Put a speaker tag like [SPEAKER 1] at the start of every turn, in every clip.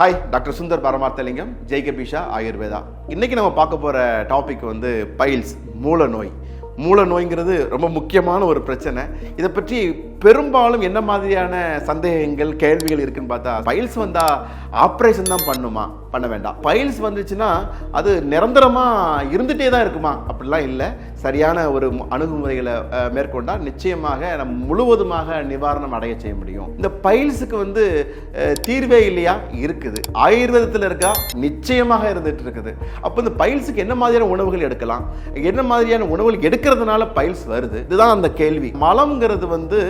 [SPEAKER 1] Hi doctor Sundar Paramarthalingam ஜெய்கபிஷா Ayurveda இன்றைக்கி நம்ம பார்க்க போகிற டாபிக் வந்து பைல்ஸ் மூல நோய். மூல நோய்ங்கிறது ரொம்ப முக்கியமான ஒரு பிரச்சனை. இதை பற்றி பெரும்பாலும் என்ன மாதிரியான சந்தேகங்கள் கேள்விகள் இருக்குன்னு பார்த்தா பைல்ஸ் வந்தா ஆப்ரேஷன் தான் பண்ணுமா? பண்ண வேண்டாம். பைல்ஸ் வந்துச்சுன்னா அது நிரந்தரமா இருந்துட்டே தான் இருக்குமா? அப்படிலாம் இல்லை. சரியான ஒரு அணுகுமுறைகளை மேற்கொண்டால் மேற்கொண்டா நிச்சயமாக நம்ம முழுவதுமாக நிவாரணம் அடைய செய்ய முடியும். இந்த பைல்ஸுக்கு வந்து தீர்வே இல்லையா? இருக்குது. ஆயுர்வேதத்தில் இருக்கா? நிச்சயமாக இருந்துட்டு இருக்குது. அப்போ இந்த பைல்ஸுக்கு என்ன மாதிரியான உணவுகள் எடுக்கலாம்? என்ன மாதிரியான உணவுகள் எடுக்கிறதுனால பைல்ஸ் வருது? இதுதான் அந்த கேள்வி. மலம்ங்கிறது வந்து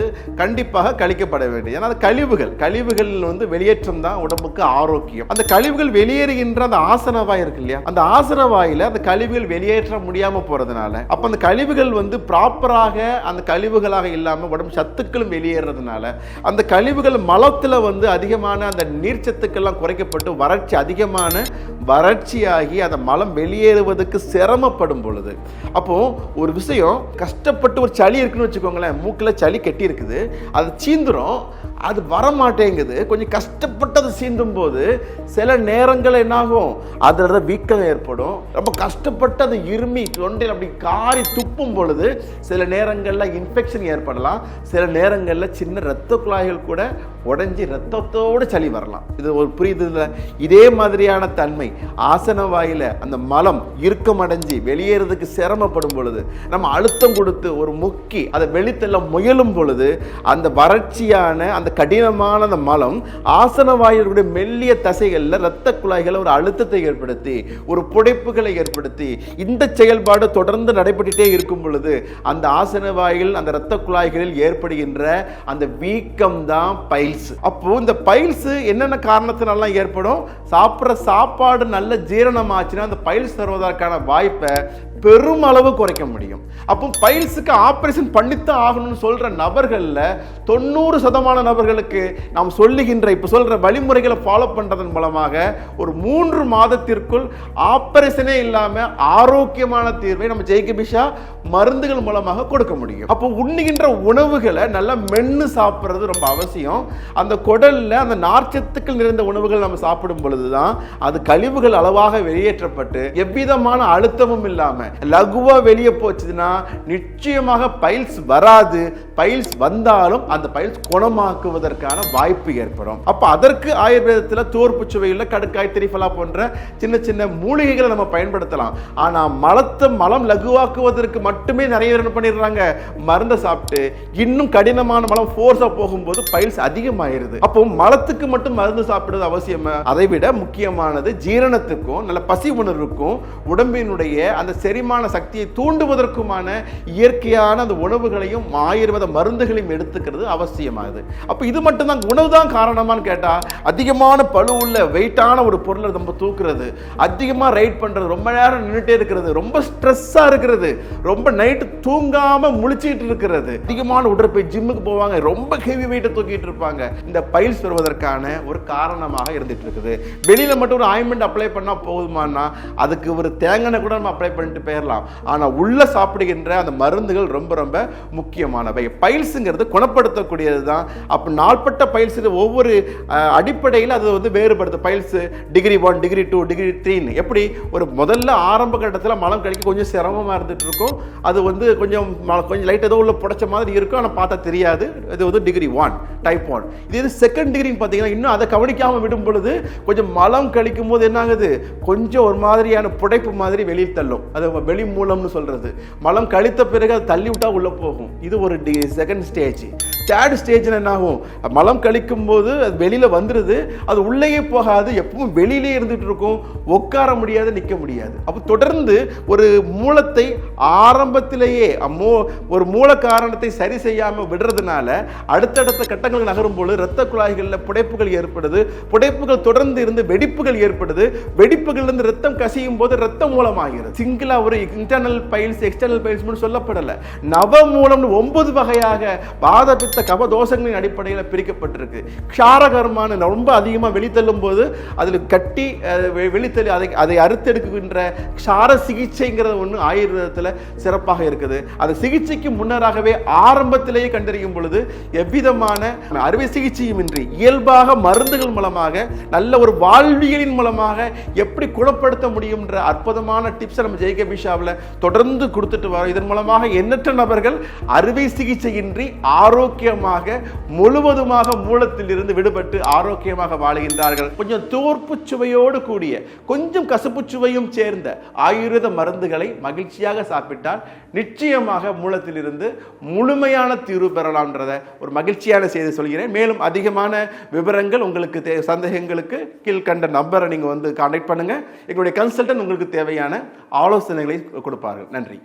[SPEAKER 1] கண்டிப்பாக கழிக்கப்பட வேண்டியது. ஏன்னா அது கழிவுகள். கழிவுகள் வந்து வெளியேற்றம் தான் உடம்புக்கு ஆரோக்கியம். அந்த கழிவுகள் வெளியேறுகின்ற அந்த ஆசனவாய் இருக்கு இல்லையா? அந்த ஆசனவாயில அந்த கழிவுகள் வெளியேற்ற முடியாம போறதுனால அப்ப அந்த கழிவுகள் வந்து ப்ராப்பராக அந்த கழிவுகளாக இல்லாம உடம்பு சத்துக்களும் வெளியேறதுனால அந்த கழிவுகள் மலத்துல வந்து அதிகமான அந்த நீர்ச்சத்துக்கள்லாம் குறைக்கப்பட்டு வறட்சி அதிகமான வறட்சியாகி அந்த மலம் வெளியேறுவதற்கு சிரமப்படும் பொழுது அப்போ ஒரு விஷயம் கஷ்டப்பட்டு ஒரு சளி இருக்குன்னு வச்சுக்கோங்களேன் மூக்கில் சளி கட்டி இருக்குது அது சீந்துரும் அது வர மாட்டேங்குது கொஞ்சம் கஷ்டப்பட்டு அது சீந்தும் போது சில நேரங்கள் என்னாகும்? அதில் வீக்கம் ஏற்படும். ரொம்ப கஷ்டப்பட்டு அது இருமி தொண்டையில் அப்படி காரி துப்பும் பொழுது சில நேரங்களில் இன்ஃபெக்ஷன் ஏற்படலாம். சில நேரங்களில் சின்ன இரத்த குழாய்கள் கூட உடஞ்சி ரத்தத்தோடு சளி வரலாம். இது ஒரு புரியுது இல்லை? இதே மாதிரியான தன்மை ஆசன வாயில் அந்த மலம் இறுக்கமடைஞ்சி வெளியேறதுக்கு சிரமப்படும் பொழுது நம்ம அழுத்தம் கொடுத்து ஒரு முக்கி அதை வெளித்தெல்லாம் முயலும் பொழுது அந்த வறட்சியான அந்த கடினமான அந்த மலம் ஆசன வாயிலுடைய மெல்லிய தசைகளில் இரத்த குழாய்களை ஒரு அழுத்தத்தை ஏற்படுத்தி ஒரு புடைப்புகளை ஏற்படுத்தி இந்த செயல்பாடு தொடர்ந்து நடைபெற்றுட்டே இருக்கும் பொழுது அந்த ஆசன வாயில் அந்த இரத்த குழாய்களில் ஏற்படுகின்ற அந்த வீக்கம் தான் பைல்ஸ். அப்போ இந்த பைல்ஸ் என்னென்ன காரணத்தினாலாம் ஏற்படும்? சாப்பிட்ற சாப்பாடு நல்ல ஜீரணமாச்சுன்னா அந்த பைல்ஸ் தருவதற்கான வாய்ப்பை பெருமளவு குறைக்க முடியும். அப்போ பைல்ஸுக்கு ஆப்ரேஷன் பண்ணித்தான் ஆகணும்னு சொல்கிற நபர்களில் தொண்ணூறு சதமான நபர்களுக்கு நாம் சொல்லுகின்ற இப்போ சொல்கிற வழிமுறைகளை ஃபாலோ பண்ணுறதன் மூலமாக ஒரு மூன்று மாதத்திற்குள் ஆப்ரேஷனே இல்லாமல் ஆரோக்கியமான தீர்வை நம்ம ஜெய்கபிஷா மருந்துகள் மூலமாக கொடுக்க முடியும். அப்போ உண்ணுகின்ற உணவுகளை நல்லா மென்று சாப்பிட்றது ரொம்ப அவசியம். அந்த குடலில் அந்த நார்ச்சத்துக்கள் நிறைந்த உணவுகள் நம்ம சாப்பிடும் பொழுது தான் அது கழிவுகள் அளவாக வெளியேற்றப்பட்டு எவ்விதமான அழுத்தமும் இல்லாமல் லகுவாக வெளியே போச்சுன்னா நிச்சயமாக பைல்ஸ் வராது. பைல்ஸ் வந்தாலும் அந்த பைல்ஸ் குணமாக்குவதற்கான வாய்ப்பு ஏற்படும். அப்ப அதற்கு ஆயுர்வேதத்தில் தோற்பு சுவையில் கடுக்காய் திரிஃபலா போன்ற சின்ன சின்ன மூலிகைகளை நம்ம பயன்படுத்தலாம். ஆனால் மலத்தை மலம் லகுவாக்குவதற்கு மட்டுமே நிறைய பேர் என்ன பண்ணிடுறாங்க? மருந்தை சாப்பிட்டு இன்னும் கடினமான மலம் ஃபோர்ஸாக போகும்போது பைல்ஸ் அதிகமாயிருது. அப்போ மலத்துக்கு மட்டும் மருந்து சாப்பிடுறது அவசியம்? அதை விட முக்கியமானது ஜீரணத்துக்கும் நல்ல பசி உணர்வுக்கும் உடம்பினுடைய அந்த செரி செரிமான சக்தியை தூண்டுவதற்குமான இயற்கையான அந்த உணவுகளையும் ஆயுர்வேத மருந்துகளையும் எடுத்துக்கிறது அவசியமாகுது அப்போ இது மட்டும்தான் உணவு தான் காரணமான்னு கேட்டா அதிகமான பழு உள்ள வெயிட்டான ஒரு பொருளை நம்ம தூக்குறது அதிகமா ரைட் பண்றது ரொம்ப நேரம் நின்றுட்டே இருக்கிறது ரொம்ப ஸ்ட்ரெஸ்ஸா இருக்கிறது ரொம்ப நைட்டு தூங்காம முழிச்சிட்டு இருக்கிறது. அதிகமான உடற்பயிற்சி ஜிம்முக்கு போவாங்க ரொம்ப ஹெவி வெயிட்டை தூக்கிட்டு இருப்பாங்க. இந்த பயில்ஸ் வருவதற்கான ஒரு காரணமாக இருந்துட்டு இருக்குது. வெளியில மட்டும் ஒரு ஆயின்மெண்ட் அப்ளை பண்ணா போதுமானா அதுக்கு ஒரு தேங்காய் கூட நம்ம அப்ளை பண்ணிட்டு பெயரலாம் ஆனால் உள்ள சாப்பிடுகின்ற அந்த மருந்துகள் ரொம்ப ரொம்ப முக்கியமானவை. பைல்ஸுங்கிறது குணப்படுத்தக்கூடியது தான் அப்போ நாள்பட்ட பைல்ஸ் ஒவ்வொரு அடிப்படையில் அது வந்து வேறுபடுது. Piles degree one degree two degree த்ரீன்னு. எப்படி? ஒரு முதல்ல ஆரம்ப கட்டத்தில் மலம் கிடைக்க கொஞ்சம் சிரமமாக இருந்துட்டு இருக்கும் அது வந்து கொஞ்சம் ம- கொஞ்சம் லைட் ஏதோ உள்ள புடைச்ச மாதிரி இருக்கும். ஆனால் பார்த்தா தெரியாது. இது வந்து டிகிரி ஒன் டைப் ஒன். இது இது செகண்ட் டிகிரின்னு பார்த்தீங்கன்னா இன்னும் அதை கவனிக்காமல் விடும் பொழுது கொஞ்சம் மலம் கழிக்கும் போது என்ன ஆகுது கொஞ்சம் ஒரு மாதிரியான புடைப்பு மாதிரி வெளியில் தள்ளும். அது வெளி மூலம்னு சொல்றது. மலம் கழித்த பிறகு அது தள்ளி விட்டால் உள்ள போகும். இது ஒரு செகண்ட் ஸ்டேஜ் தேர்ட் ஸ்டேஜில் என்ன ஆகும் மலம் கழிக்கும் போது அது வெளியில் வந்துடுது அது உள்ளேயே போகாது எப்பவும் வெளியிலே இருந்துகிட்டு இருக்கும். உட்கார முடியாது நிற்க முடியாது. அப்போ தொடர்ந்து ஒரு மூலத்தை ஆரம்பத்திலேயே மூ ஒரு மூல காரணத்தை சரி செய்யாமல் விடுறதுனால அடுத்தடுத்த கட்டங்கள் நகரும் பொழுது இரத்த குழாய்களில் புடைப்புகள் ஏற்படுது. புடைப்புகள் தொடர்ந்து இருந்து வெடிப்புகள் ஏற்படுது. வெடிப்புகள்லேருந்து ரத்தம் கசியும் போது ரத்தம் மூலமாகிறது. சிங்கிளாக ஒரு இன்டர்னல் பைல்ஸ் எக்ஸ்டர்னல் பைல்ஸ் சொல்லப்படல. நவ மூலம்னு ஒன்பது வகையாக பாதபித்த பித்த அடிப்படையில் பிரிக்கப்பட்டிருக்கு. க்ஷாரகர்மான ரொம்ப அதிகமாக வெளித்தள்ளும் போது அதில் கட்டி வெளித்தள்ளி அதை அதை அறுத்தெடுக்கின்ற க்ஷார சிகிச்சைங்கிறது ஒன்று ஆயுர்வேதத்தில் சிறப்பாக இருக்குது. அந்த சிகிச்சைக்கு முன்னராகவே ஆரம்பத்திலேயே கண்டறியும் பொழுது எவ்விதமான அறுவை சிகிச்சையும் இன்றி இயல்பாக மருந்துகள் மூலமாக நல்ல ஒரு வாழ்வியலின் மூலமாக எப்படி குணப்படுத்த முடியும்ன்ற அற்புதமான டிப்ஸை நம்ம ஜெய்கே பிஷாவில் தொடர்ந்து கொடுத்துட்டு வரோம். இதன் மூலமாக எண்ணற்ற நபர்கள் அறுவை சிகிச்சையின்றி ஆரோக்கிய ஆரோக்கியமாக முழுவதுமாக மூலத்தில் இருந்து விடுபட்டு ஆரோக்கியமாக வாழ்கின்றார்கள். கொஞ்சம் தோற்பு சுவையோடு கூடிய கொஞ்சம் கசப்பு சுவையும் சேர்ந்த ஆயுர்வேத மருந்துகளை மகிழ்ச்சியாக சாப்பிட்டால் நிச்சயமாக மூலத்திலிருந்து முழுமையான தீர்வு பெறலாம்ன்றத ஒரு மகிழ்ச்சியான செய்தி சொல்கிறேன். மேலும் அதிகமான விவரங்கள் உங்களுக்கு தே சந்தேகங்களுக்கு கீழ்கண்ட நம்பரை நீங்கள் வந்து கான்டாக்ட் பண்ணுங்க. எங்களுடைய கன்சல்டன்ட் உங்களுக்கு தேவையான ஆலோசனைகளை கொடுப்பார்கள். நன்றி.